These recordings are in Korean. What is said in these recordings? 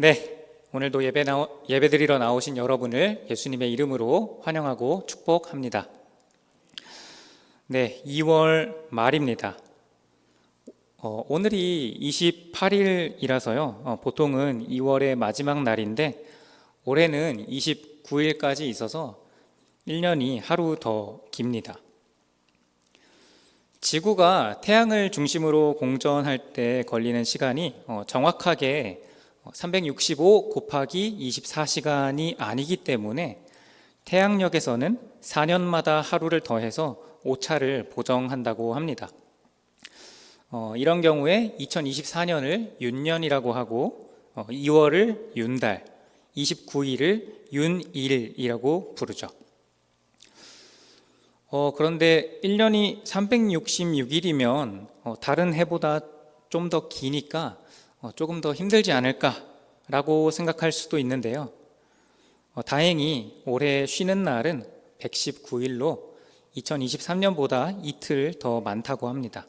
네, 오늘도 예배 나오, 예배 드리러 나오신 여러분을 예수님의 이름으로 환영하고 축복합니다. 네, 2월 말입니다. 어, 오늘이 28일이라서요. 어, 보통은 2월의 마지막 날인데 올해는 29일까지 있어서 1년이 하루 더 깁니다. 지구가 태양을 중심으로 공전할 때 걸리는 시간이 어, 정확하게 365 곱하기 24시간이 아니기 때문에 태양력에서는 4년마다 하루를 더해서 오차를 보정한다고 합니다. 어, 이런 경우에 2024년을 윤년이라고 하고 어, 2월을 윤달, 29일을 윤일이라고 부르죠. 어, 그런데 1년이 366일이면 어, 다른 해보다 좀 더 기니까 어, 조금 더 힘들지 않을까 라고 생각할 수도 있는데요. 어, 다행히 올해 쉬는 날은 119일로 2023년보다 이틀 더 많다고 합니다.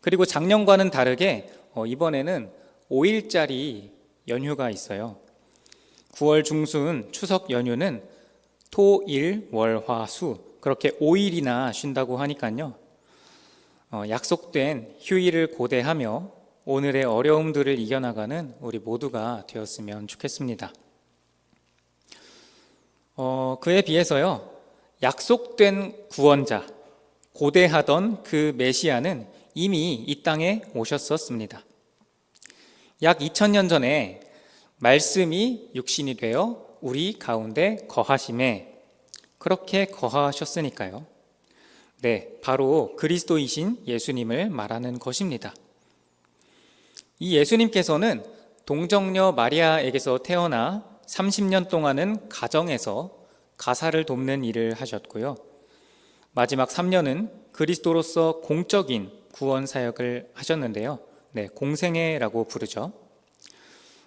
그리고 작년과는 다르게 어, 이번에는 5일짜리 연휴가 있어요. 9월 중순 추석 연휴는 토, 일, 월, 화, 수 그렇게 5일이나 쉰다고 하니까요. 어, 약속된 휴일을 고대하며 오늘의 어려움들을 이겨나가는 우리 모두가 되었으면 좋겠습니다. 어, 그에 비해서요, 약속된 구원자, 고대하던 그 메시아는 이미 이 땅에 오셨었습니다. 약 2000년 전에 말씀이 육신이 되어 우리 가운데 거하심에 그렇게 거하셨으니까요. 네, 바로 그리스도이신 예수님을 말하는 것입니다. 이 예수님께서는 동정녀 마리아에게서 태어나 30년 동안은 가정에서 가사를 돕는 일을 하셨고요. 마지막 3년은 그리스도로서 공적인 구원 사역을 하셨는데요. 네, 공생애라고 부르죠.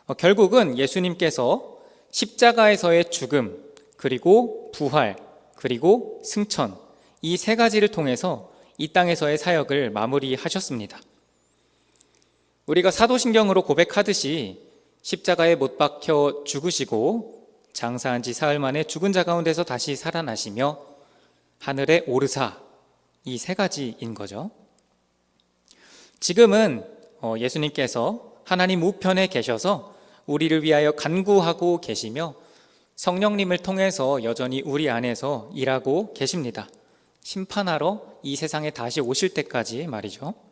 어, 결국은 예수님께서 십자가에서의 죽음, 그리고 부활, 그리고 승천, 이 세 가지를 통해서 이 땅에서의 사역을 마무리하셨습니다. 우리가 사도신경으로 고백하듯이 십자가에 못 박혀 죽으시고 장사한 지 사흘 만에 죽은 자 가운데서 다시 살아나시며 하늘에 오르사 이 세 가지인 거죠. 지금은 어, 예수님께서 하나님 우편에 계셔서 우리를 위하여 간구하고 계시며 성령님을 통해서 여전히 우리 안에서 일하고 계십니다. 심판하러 이 세상에 다시 오실 때까지 말이죠.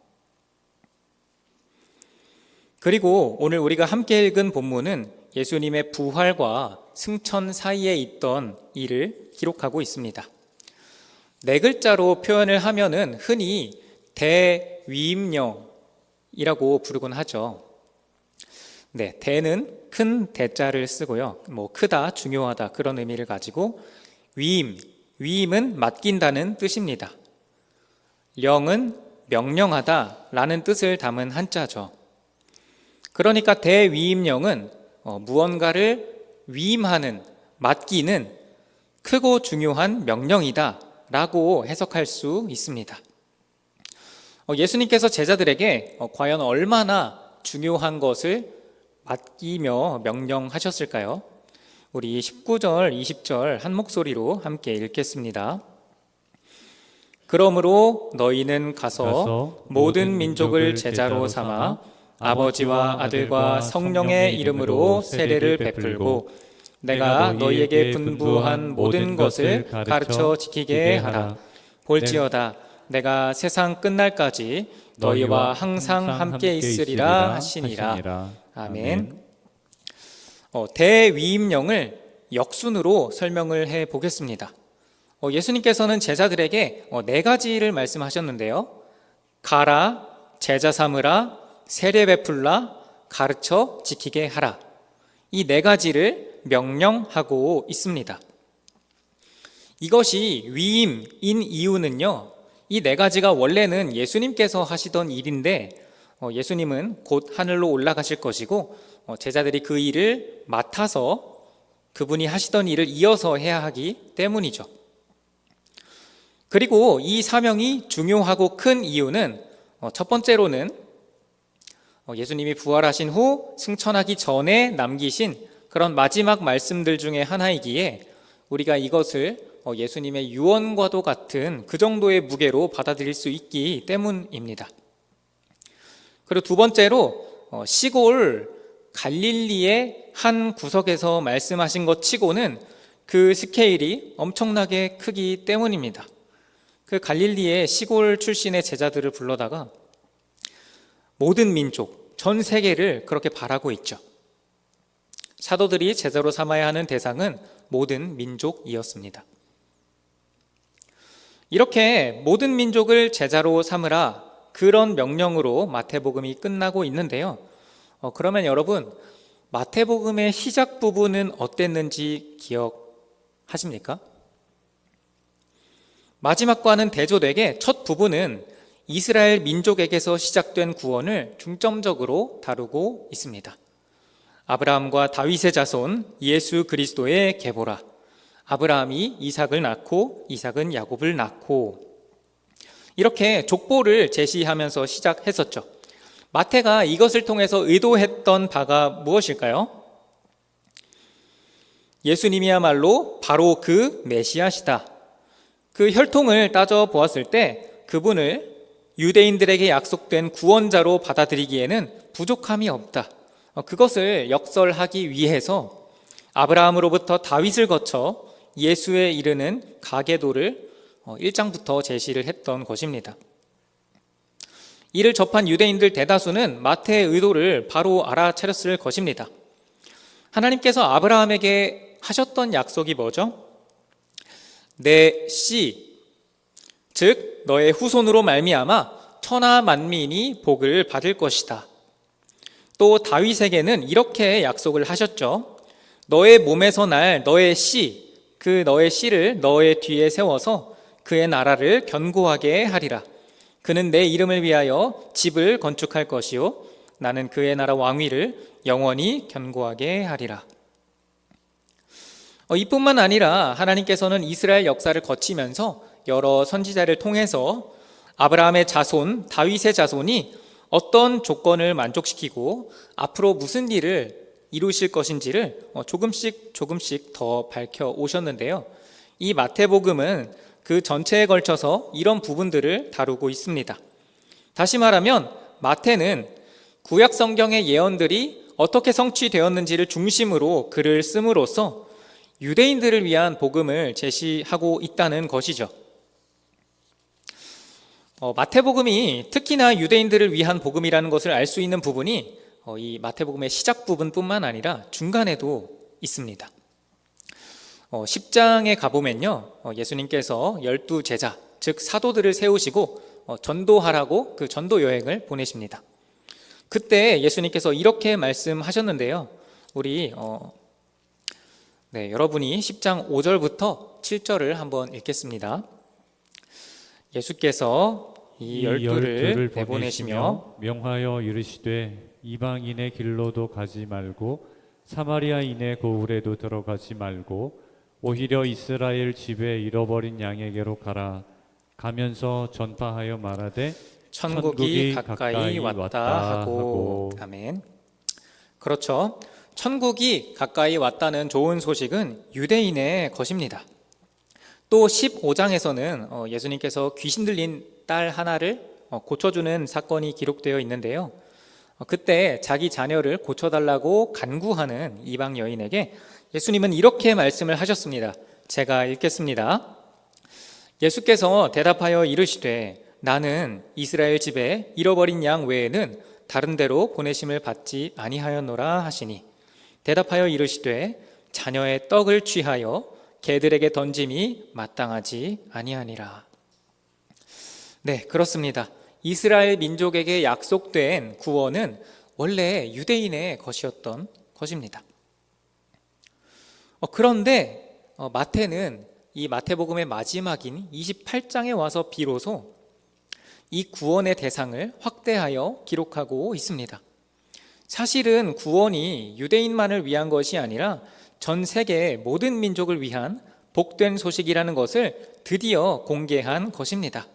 그리고 오늘 우리가 함께 읽은 본문은 예수님의 부활과 승천 사이에 있던 일을 기록하고 있습니다. 네 글자로 표현을 하면은 흔히 대위임령이라고 부르곤 하죠. 네, 대는 큰 대자를 쓰고요. 뭐 크다, 중요하다 그런 의미를 가지고 위임, 위임은 맡긴다는 뜻입니다. 령은 명령하다라는 뜻을 담은 한자죠. 그러니까 대위임령은 어, 무언가를 위임하는, 맡기는 크고 중요한 명령이다 라고 해석할 수 있습니다. 어, 예수님께서 제자들에게 어, 과연 얼마나 중요한 것을 맡기며 명령하셨을까요? 우리 19절, 20절 한 목소리로 함께 읽겠습니다. 그러므로 너희는 가서, 가서 모든 민족을 제자로 삼아 아버지와 아들과 성령의 이름으로 세례를 베풀고 내가 너희에게 분부한 모든 것을 가르쳐 지키게 하라. 볼지어다 내가 세상 끝날까지 너희와 항상 함께 있으리라 하시니라. 아멘. 어, 대위임령을 역순으로 설명을 해 보겠습니다. 어, 예수님께서는 제자들에게 어, 네 가지를 말씀하셨는데요. 가라, 제자 삼으라, 세례 베풀라, 가르쳐 지키게 하라. 이 네 가지를 명령하고 있습니다. 이것이 위임인 이유는요. 이 네 가지가 원래는 예수님께서 하시던 일인데 어, 예수님은 곧 하늘로 올라가실 것이고 어, 제자들이 그 일을 맡아서 그분이 하시던 일을 이어서 해야 하기 때문이죠. 그리고 이 사명이 중요하고 큰 이유는 어, 첫 번째로는 어, 예수님이 부활하신 후 승천하기 전에 남기신 그런 마지막 말씀들 중에 하나이기에 우리가 이것을 어, 예수님의 유언과도 같은 그 정도의 무게로 받아들일 수 있기 때문입니다. 그리고 두 번째로 어, 시골 갈릴리의 한 구석에서 말씀하신 것 치고는 그 스케일이 엄청나게 크기 때문입니다. 그 갈릴리의 시골 출신의 제자들을 불러다가 모든 민족, 전 세계를 그렇게 바라고 있죠. 사도들이 제자로 삼아야 하는 대상은 모든 민족이었습니다. 이렇게 모든 민족을 제자로 삼으라 그런 명령으로 마태복음이 끝나고 있는데요. 어, 그러면 여러분 마태복음의 시작 부분은 어땠는지 기억하십니까? 마지막과는 대조되게 첫 부분은 이스라엘 민족에게서 시작된 구원을 중점적으로 다루고 있습니다. 아브라함과 다윗의 자손 예수 그리스도의 계보라. 아브라함이 이삭을 낳고 이삭은 야곱을 낳고 이렇게 족보를 제시하면서 시작했었죠. 마태가 이것을 통해서 의도했던 바가 무엇일까요? 예수님이야말로 바로 그 메시아시다. 그 혈통을 따져 보았을 때 그분을 유대인들에게 약속된 구원자로 받아들이기에는 부족함이 없다. 어, 그것을 역설하기 위해서 아브라함으로부터 다윗을 거쳐 예수에 이르는 가계도를 1장부터 제시를 했던 것입니다. 이를 접한 유대인들 대다수는 마태의 의도를 바로 알아차렸을 것입니다. 하나님께서 아브라함에게 하셨던 약속이 뭐죠? 내 씨, 즉 너의 후손으로 말미암아 천하 만민이 복을 받을 것이다. 또 다윗에게는 이렇게 약속을 하셨죠. 너의 몸에서 날 너의 씨, 그 너의 씨를 너의 뒤에 세워서 그의 나라를 견고하게 하리라. 그는 내 이름을 위하여 집을 건축할 것이요 나는 그의 나라 왕위를 영원히 견고하게 하리라. 어, 이뿐만 아니라 하나님께서는 이스라엘 역사를 거치면서 여러 선지자를 통해서 아브라함의 자손, 다윗의 자손이 어떤 조건을 만족시키고 앞으로 무슨 일을 이루실 것인지를 어, 조금씩 조금씩 더 밝혀 오셨는데요. 이 마태복음은 그 전체에 걸쳐서 이런 부분들을 다루고 있습니다. 다시 말하면 마태는 구약 성경의 예언들이 어떻게 성취되었는지를 중심으로 글을 씀으로써 유대인들을 위한 복음을 제시하고 있다는 것이죠. 어, 마태복음이 특히나 유대인들을 위한 복음이라는 것을 알 수 있는 부분이 어, 이 마태복음의 시작 부분뿐만 아니라 중간에도 있습니다. 어, 10장에 가보면요, 어, 예수님께서 열두 제자, 즉 사도들을 세우시고 어, 전도하라고 그 전도 여행을 보내십니다. 그때 예수님께서 이렇게 말씀하셨는데요. 우리 어, 네, 여러분이 10장 5절부터 7절을 한번 읽겠습니다. 예수께서 이 열두를 내보내시며 명하여 이르시되 이방인의 길로도 가지 말고 사마리아인의 고을에도 들어가지 말고 오히려 이스라엘 집에 잃어버린 양에게로 가라 가면서 전파하여 말하되 천국이 천국이 가까이 가까이 왔다 왔다 하고 하고. 아멘. 그렇죠. 천국이 가까이 왔다는 좋은 소식은 유대인의 것입니다. 또 15장에서는 어, 예수님께서 귀신 들린 딸 하나를 어, 고쳐주는 사건이 기록되어 있는데요. 어, 그때 자기 자녀를 고쳐달라고 간구하는 이방 여인에게 예수님은 이렇게 말씀을 하셨습니다. 제가 읽겠습니다. 예수께서 대답하여 이르시되 나는 이스라엘 집에 잃어버린 양 외에는 다른 데로 보내심을 받지 아니하였노라 하시니 대답하여 이르시되 자녀의 떡을 취하여 개들에게 던짐이 마땅하지 아니하니라. 네, 그렇습니다. 이스라엘 민족에게 약속된 구원은 원래 유대인의 것이었던 것입니다. 어, 그런데 어, 마태는 이 마태복음의 마지막인 28장에 와서 비로소 이 구원의 대상을 확대하여 기록하고 있습니다. 사실은 구원이 유대인만을 위한 것이 아니라 전 세계 모든 민족을 위한 복된 소식이라는 것을 드디어 공개한 것입니다.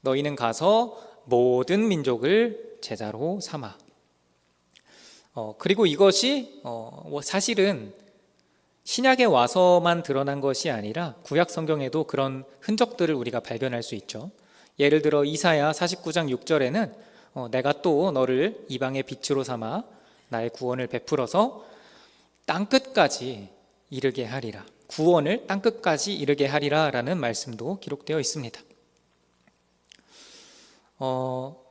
너희는 가서 모든 민족을 제자로 삼아. 어, 그리고 이것이 어, 뭐 사실은 신약에 와서만 드러난 것이 아니라 구약 성경에도 그런 흔적들을 우리가 발견할 수 있죠. 예를 들어 이사야 49장 6절에는 어, 내가 또 너를 이방의 빛으로 삼아 나의 구원을 베풀어서 땅 끝까지 이르게 하리라. 구원을 땅 끝까지 이르게 하리라 라는 말씀도 기록되어 있습니다. 어,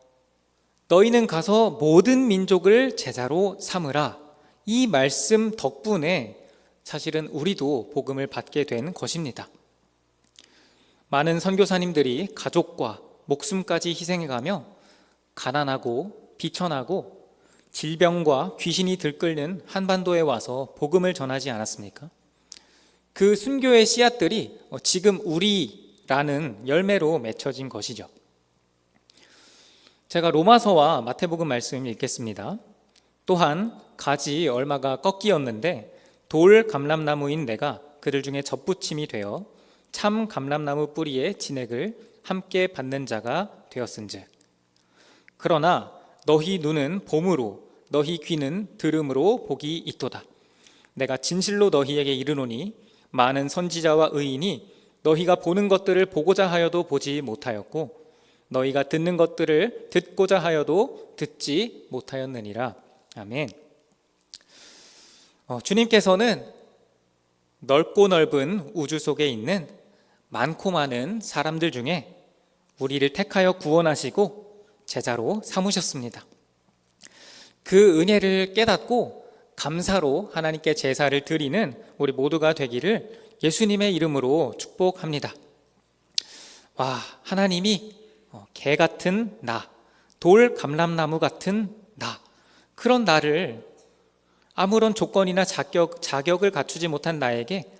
너희는 가서 모든 민족을 제자로 삼으라. 이 말씀 덕분에 사실은 우리도 복음을 받게 된 것입니다. 많은 선교사님들이 가족과 목숨까지 희생해가며 가난하고 비천하고 질병과 귀신이 들끓는 한반도에 와서 복음을 전하지 않았습니까? 그 순교의 씨앗들이 지금 우리라는 열매로 맺혀진 것이죠. 제가 로마서와 마태복음 말씀 읽겠습니다. 또한 가지 얼마가 꺾이었는데 돌 감람나무인 내가 그들 중에 접붙임이 되어 참 감람나무 뿌리의 진액을 함께 받는 자가 되었은즉 그러나 너희 눈은 봄으로 너희 귀는 들음으로 복이 있도다 내가 진실로 너희에게 이르노니 많은 선지자와 의인이 너희가 보는 것들을 보고자 하여도 보지 못하였고 너희가 듣는 것들을 듣고자 하여도 듣지 못하였느니라 아멘. 어, 주님께서는 넓고 넓은 우주 속에 있는 많고 많은 사람들 중에 우리를 택하여 구원하시고 제자로 삼으셨습니다. 그 은혜를 깨닫고 감사로 하나님께 제사를 드리는 우리 모두가 되기를 예수님의 이름으로 축복합니다. 와, 하나님이 어, 개 같은 나, 돌 감람나무 같은 나, 그런 나를 아무런 조건이나 자격, 자격을 갖추지 못한 나에게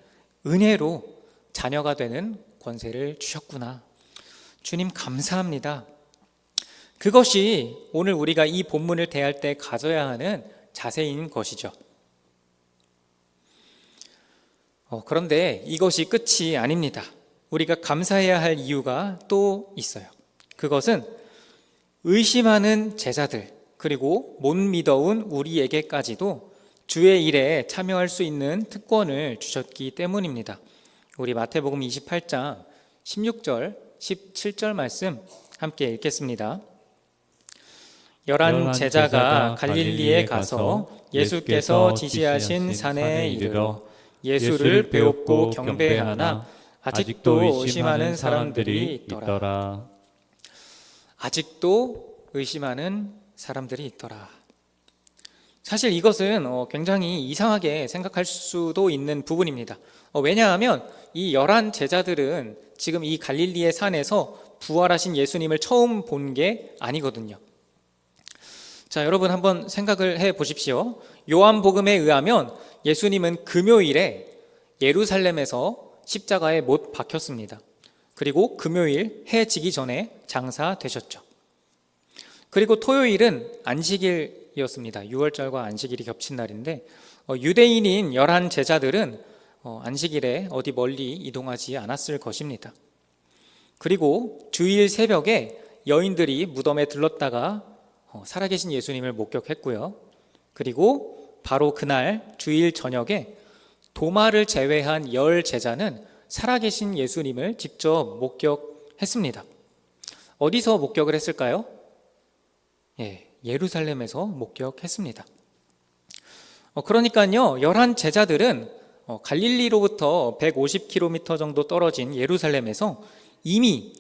은혜로 자녀가 되는 권세를 주셨구나. 주님 감사합니다. 그것이 오늘 우리가 이 본문을 대할 때 가져야 하는 자세인 것이죠. 어, 그런데 이것이 끝이 아닙니다. 우리가 감사해야 할 이유가 또 있어요. 그것은 의심하는 제자들, 그리고 못 믿어온 우리에게까지도 주의 일에 참여할 수 있는 특권을 주셨기 때문입니다. 우리 마태복음 28장 16절, 17절 말씀 함께 읽겠습니다. 열한 제자가 갈릴리에 가서 예수께서 지시하신 산에 이르러 예수를 배웠고 경배하나 아직도 의심하는 사람들이 있더라. 아직도 의심하는 사람들이 있더라. 사실 이것은 어, 굉장히 이상하게 생각할 수도 있는 부분입니다. 어, 왜냐하면 이 열한 제자들은 지금 이 갈릴리의 산에서 부활하신 예수님을 처음 본 게 아니거든요. 자, 여러분 한번 생각을 해 보십시오. 요한복음에 의하면 예수님은 금요일에 예루살렘에서 십자가에 못 박혔습니다. 그리고 금요일 해 지기 전에 장사되셨죠. 그리고 토요일은 안식일이었습니다. 6월절과 안식일이 겹친 날인데 어, 유대인인 열한 제자들은 어, 안식일에 어디 멀리 이동하지 않았을 것입니다. 그리고 주일 새벽에 여인들이 무덤에 들렀다가 어, 살아계신 예수님을 목격했고요. 그리고 바로 그날 주일 저녁에 도마를 제외한 열 제자는 살아계신 예수님을 직접 목격했습니다. 어디서 목격을 했을까요? 예, 예루살렘에서 목격했습니다. 어, 그러니까요, 열한 제자들은 어, 갈릴리로부터 150km 정도 떨어진 예루살렘에서 이미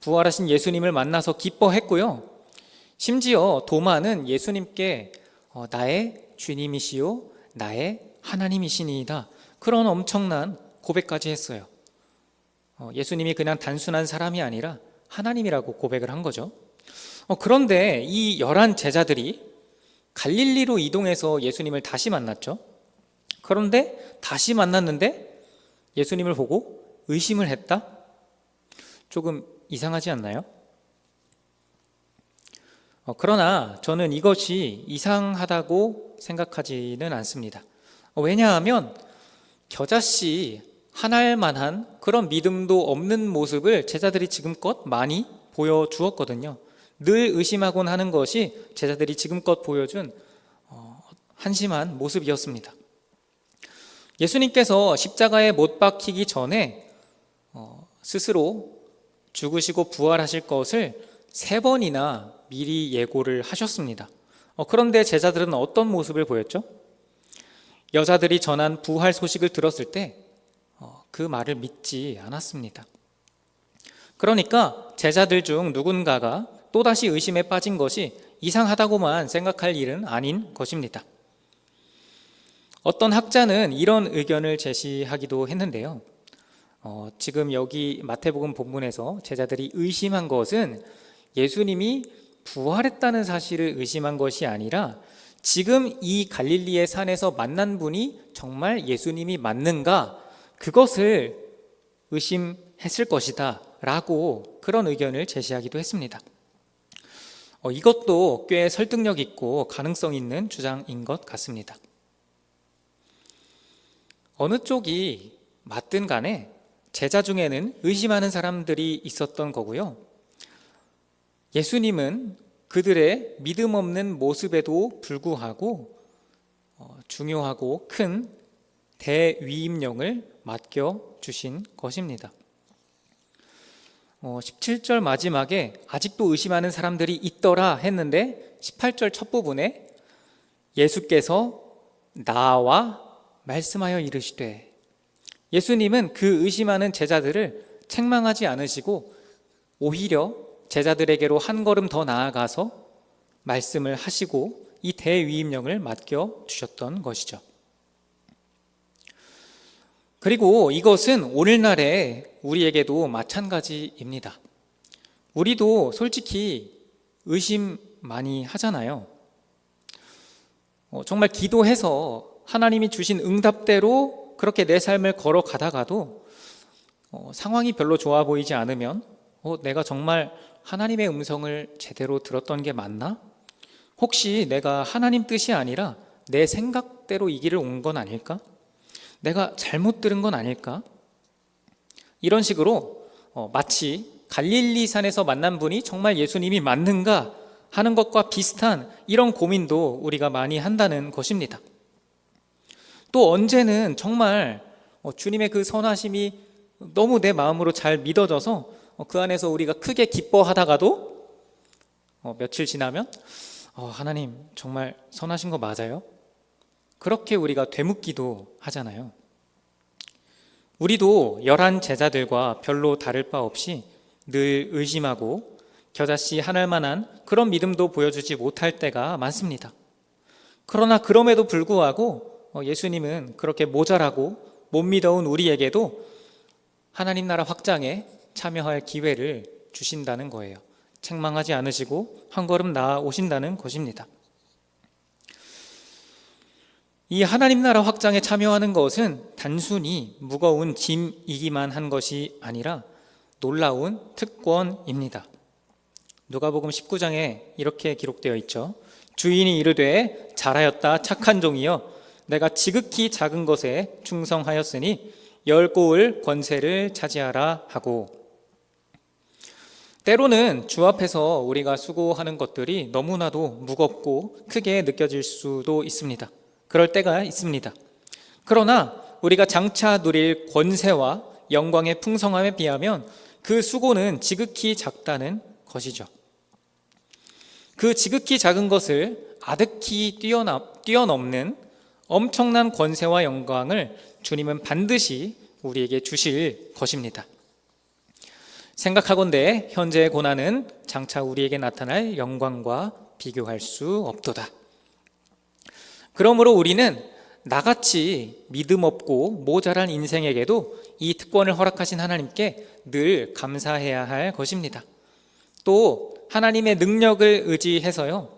부활하신 예수님을 만나서 기뻐했고요. 심지어 도마는 예수님께 어, 나의 주님이시요, 나의 하나님이시니이다. 그런 엄청난 고백까지 했어요. 어, 예수님이 그냥 단순한 사람이 아니라 하나님이라고 고백을 한 거죠. 어, 그런데 이 열한 제자들이 갈릴리로 이동해서 예수님을 다시 만났죠. 그런데 다시 만났는데 예수님을 보고 의심을 했다? 조금 이상하지 않나요? 어, 그러나 저는 이것이 이상하다고 생각하지는 않습니다. 어, 왜냐하면 겨자씨 하나일 만한 그런 믿음도 없는 모습을 제자들이 지금껏 많이 보여주었거든요. 늘 의심하곤 하는 것이 제자들이 지금껏 보여준 어, 한심한 모습이었습니다. 예수님께서 십자가에 못 박히기 전에 어, 스스로 죽으시고 부활하실 것을 세 번이나 미리 예고를 하셨습니다. 어, 그런데 제자들은 어떤 모습을 보였죠? 여자들이 전한 부활 소식을 들었을 때 그 말을 믿지 않았습니다. 그러니까 제자들 중 누군가가 또다시 의심에 빠진 것이 이상하다고만 생각할 일은 아닌 것입니다. 어떤 학자는 이런 의견을 제시하기도 했는데요. 어, 지금 여기 마태복음 본문에서 제자들이 의심한 것은 예수님이 부활했다는 사실을 의심한 것이 아니라 지금 이 갈릴리의 산에서 만난 분이 정말 예수님이 맞는가 그것을 의심했을 것이다 라고 그런 의견을 제시하기도 했습니다. 어, 이것도 꽤 설득력 있고 가능성 있는 주장인 것 같습니다. 어느 쪽이 맞든 간에 제자 중에는 의심하는 사람들이 있었던 거고요. 예수님은 그들의 믿음 없는 모습에도 불구하고 어, 중요하고 큰 대위임령을 맡겨 주신 것입니다. 어, 17절 마지막에 아직도 의심하는 사람들이 있더라 했는데 18절 첫 부분에 예수께서 나와 말씀하여 이르시되 예수님은 그 의심하는 제자들을 책망하지 않으시고 오히려 제자들에게로 한 걸음 더 나아가서 말씀을 하시고 이 대위임령을 맡겨 주셨던 것이죠. 그리고 이것은 오늘날의 우리에게도 마찬가지입니다. 우리도 솔직히 의심 많이 하잖아요. 어, 정말 기도해서 하나님이 주신 응답대로 그렇게 내 삶을 걸어가다가도 어, 상황이 별로 좋아 보이지 않으면 어, 내가 정말 하나님의 음성을 제대로 들었던 게 맞나? 혹시 내가 하나님 뜻이 아니라 내 생각대로 이 길을 온 건 아닐까? 내가 잘못 들은 건 아닐까? 이런 식으로 어, 마치 갈릴리 산에서 만난 분이 정말 예수님이 맞는가 하는 것과 비슷한 이런 고민도 우리가 많이 한다는 것입니다. 또 언제는 정말 어, 주님의 그 선하심이 너무 내 마음으로 잘 믿어져서 어, 그 안에서 우리가 크게 기뻐하다가도 어, 며칠 지나면 어, 하나님 정말 선하신 거 맞아요? 그렇게 우리가 되묻기도 하잖아요. 우리도 열한 제자들과 별로 다를 바 없이 늘 의심하고 겨자씨 하늘 만한 그런 믿음도 보여주지 못할 때가 많습니다. 그러나 그럼에도 불구하고 어, 예수님은 그렇게 모자라고 못 믿어온 우리에게도 하나님 나라 확장에 참여할 기회를 주신다는 거예요. 책망하지 않으시고 한 걸음 나아 오신다는 것입니다. 이 하나님 나라 확장에 참여하는 것은 단순히 무거운 짐이기만 한 것이 아니라 놀라운 특권입니다. 누가복음 19장에 이렇게 기록되어 있죠. 주인이 이르되 잘하였다 착한 종이여 내가 지극히 작은 것에 충성하였으니 열 고을 권세를 차지하라 하고 때로는 주 앞에서 우리가 수고하는 것들이 너무나도 무겁고 크게 느껴질 수도 있습니다. 그럴 때가 있습니다. 그러나 우리가 장차 누릴 권세와 영광의 풍성함에 비하면 그 수고는 지극히 작다는 것이죠. 그 지극히 작은 것을 아득히 뛰어넘는 엄청난 권세와 영광을 주님은 반드시 우리에게 주실 것입니다. 생각하건대 현재의 고난은 장차 우리에게 나타날 영광과 비교할 수 없도다. 그러므로 우리는 나같이 믿음 없고 모자란 인생에게도 이 특권을 허락하신 하나님께 늘 감사해야 할 것입니다. 또 하나님의 능력을 의지해서요.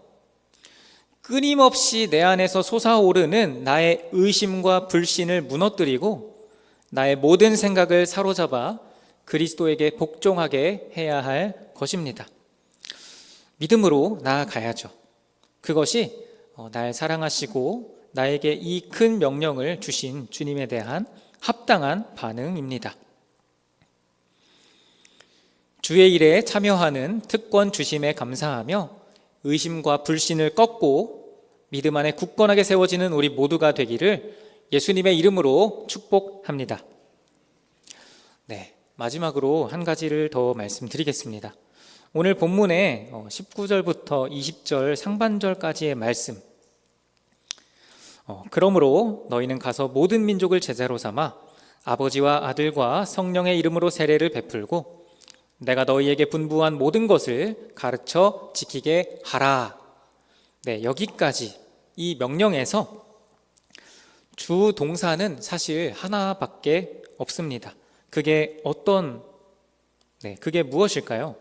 끊임없이 내 안에서 솟아오르는 나의 의심과 불신을 무너뜨리고 나의 모든 생각을 사로잡아 그리스도에게 복종하게 해야 할 것입니다. 믿음으로 나아가야죠. 그것이 어, 날 사랑하시고 나에게 이 큰 명령을 주신 주님에 대한 합당한 반응입니다. 주의 일에 참여하는 특권 주심에 감사하며 의심과 불신을 꺾고 믿음 안에 굳건하게 세워지는 우리 모두가 되기를 예수님의 이름으로 축복합니다. 네, 마지막으로 한 가지를 더 말씀드리겠습니다. 오늘 본문의 19절부터 20절 상반절까지의 말씀. 어, 그러므로 너희는 가서 모든 민족을 제자로 삼아 아버지와 아들과 성령의 이름으로 세례를 베풀고 내가 너희에게 분부한 모든 것을 가르쳐 지키게 하라. 네, 여기까지 이 명령에서 주 동사는 사실 하나밖에 없습니다. 그게 어떤 네, 그게 무엇일까요?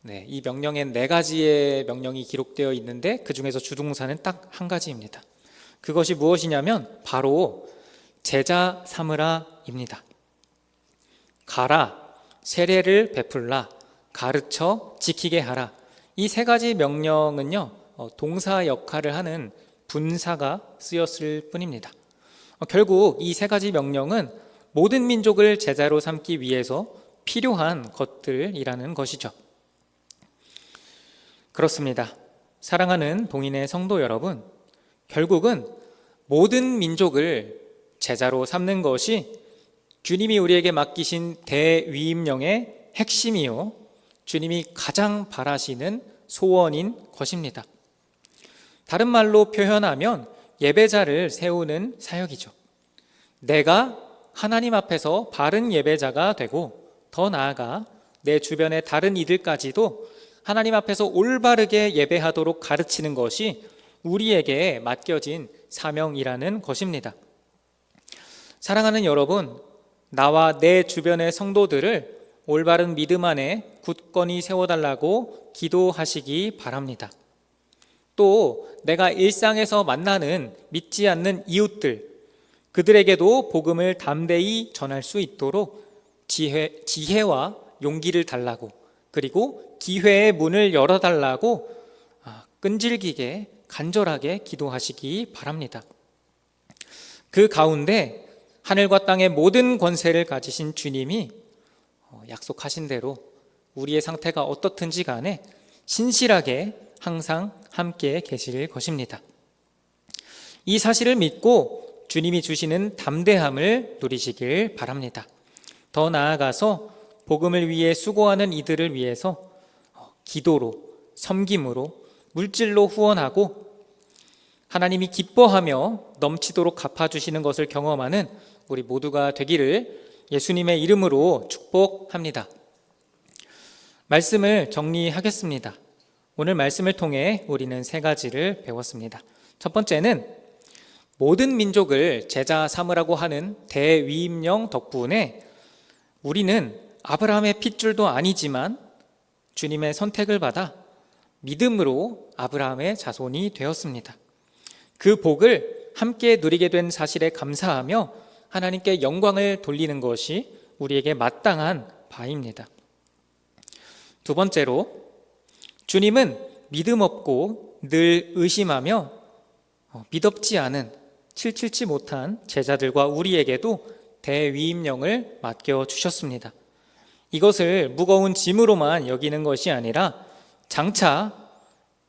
네, 이 명령엔 네 가지의 명령이 기록되어 있는데 그 중에서 주동사는 딱 한 가지입니다. 그것이 무엇이냐면 바로 제자 삼으라입니다. 가라, 세례를 베풀라, 가르쳐 지키게 하라. 이 세 가지 명령은요, 어, 동사 역할을 하는 분사가 쓰였을 뿐입니다. 어, 결국 이 세 가지 명령은 모든 민족을 제자로 삼기 위해서 필요한 것들이라는 것이죠. 그렇습니다. 사랑하는 동인의 성도 여러분, 결국은 모든 민족을 제자로 삼는 것이 주님이 우리에게 맡기신 대위임령의 핵심이요. 주님이 가장 바라시는 소원인 것입니다. 다른 말로 표현하면 예배자를 세우는 사역이죠. 내가 하나님 앞에서 바른 예배자가 되고 더 나아가 내 주변의 다른 이들까지도 하나님 앞에서 올바르게 예배하도록 가르치는 것이 우리에게 맡겨진 사명이라는 것입니다. 사랑하는 여러분, 나와 내 주변의 성도들을 올바른 믿음 안에 굳건히 세워달라고 기도하시기 바랍니다. 또 내가 일상에서 만나는 믿지 않는 이웃들, 그들에게도 복음을 담대히 전할 수 있도록 지혜, 지혜와 용기를 달라고 그리고 기회의 문을 열어달라고 아, 끈질기게 간절하게 기도하시기 바랍니다. 그 가운데 하늘과 땅의 모든 권세를 가지신 주님이 어, 약속하신 대로 우리의 상태가 어떻든지 간에 신실하게 항상 함께 계실 것입니다. 이 사실을 믿고 주님이 주시는 담대함을 누리시길 바랍니다. 더 나아가서 복음을 위해 수고하는 이들을 위해서 어, 기도로, 섬김으로, 물질로 후원하고 하나님이 기뻐하며 넘치도록 갚아주시는 것을 경험하는 우리 모두가 되기를 예수님의 이름으로 축복합니다. 말씀을 정리하겠습니다. 오늘 말씀을 통해 우리는 세 가지를 배웠습니다. 첫 번째는 모든 민족을 제자 삼으라고 하는 대위임령 덕분에 우리는 아브라함의 핏줄도 아니지만 주님의 선택을 받아 믿음으로 아브라함의 자손이 되었습니다. 그 복을 함께 누리게 된 사실에 감사하며 하나님께 영광을 돌리는 것이 우리에게 마땅한 바입니다. 두 번째로 주님은 믿음 없고 늘 의심하며 어, 믿업지 않은 칠칠치 못한 제자들과 우리에게도 대위임령을 맡겨 주셨습니다. 이것을 무거운 짐으로만 여기는 것이 아니라 장차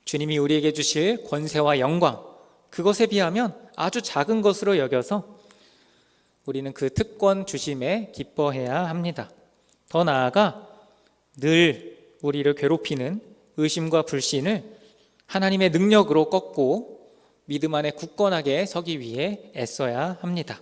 주님이 우리에게 주실 권세와 영광 그것에 비하면 아주 작은 것으로 여겨서 우리는 그 특권 주심에 기뻐해야 합니다. 더 나아가 늘 우리를 괴롭히는 의심과 불신을 하나님의 능력으로 꺾고 믿음 안에 굳건하게 서기 위해 애써야 합니다.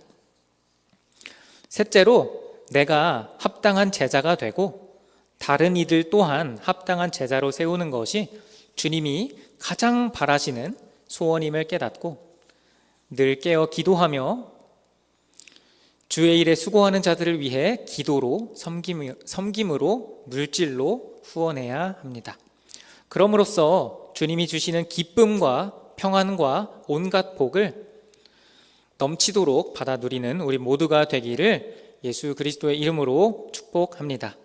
셋째로 내가 합당한 제자가 되고 다른 이들 또한 합당한 제자로 세우는 것이 주님이 가장 바라시는 소원임을 깨닫고 늘 깨어 기도하며 주의 일에 수고하는 자들을 위해 기도로 섬김, 으로 물질로 후원해야 합니다. 그럼으로써 주님이 주시는 기쁨과 평안과 온갖 복을 넘치도록 받아 누리는 우리 모두가 되기를 예수 그리스도의 이름으로 축복합니다.